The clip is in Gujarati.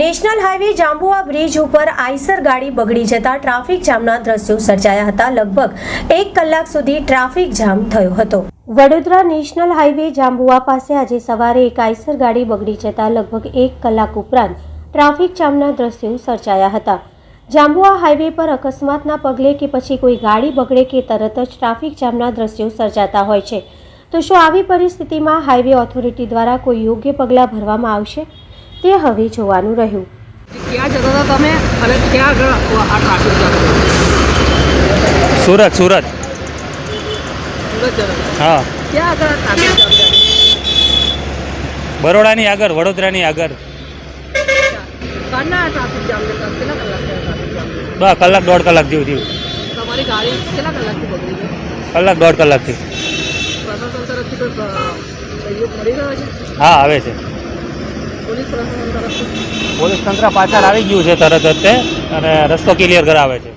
નેશનલ હાઈવે જાંબુઆ બ્રિજ ઉપર આઈસર ગાડી બગડી જતા ટ્રાફિક જામના દ્રશ્યો સર્જાયા હતા. લગભગ એક કલાક સુધી ટ્રાફિક જામ થયો હતો. વડોદરા નેશનલ હાઈવે જાંબુઆ પાસે આજે સવારે એક આઈસર ગાડી બગડી જતા લગભગ એક કલાક ઉપરાંત ટ્રાફિક જામના દ્રશ્યો સર્જાયા હતા. જાંબુઆ હાઈવે પર અકસ્માતના પગલે કે પછી કોઈ ગાડી બગડે કે તરત જ ટ્રાફિક જામના દ્રશ્યો સર્જાતા હોય છે. તો શું આવી પરિસ્થિતિમાં હાઈવે ઓથોરિટી દ્વારા કોઈ યોગ્ય પગલાં ભરવામાં આવશે? તે હવે જોવાનું રહ્યું ક્યાં જતા હતા તમે અને ક્યાં આગળ આ ટ્રાફિક સુરત સુરત હા ક્યાં આગળ ટ્રાફિક બરોડાની આગળ વડોદરાની આગળ? કેટલા કલાક દોઢ કલાક જેવું થયું તમારી ગાડી કેટલા કલાકથી બગડી ગઈ કલાક દોઢ કલાકથી હા આવે છે પોલીસ તંત્ર પાછળ આવી ગયું છે તરત જ તે અને રસ્તો ક્લિયર કરાવે છે.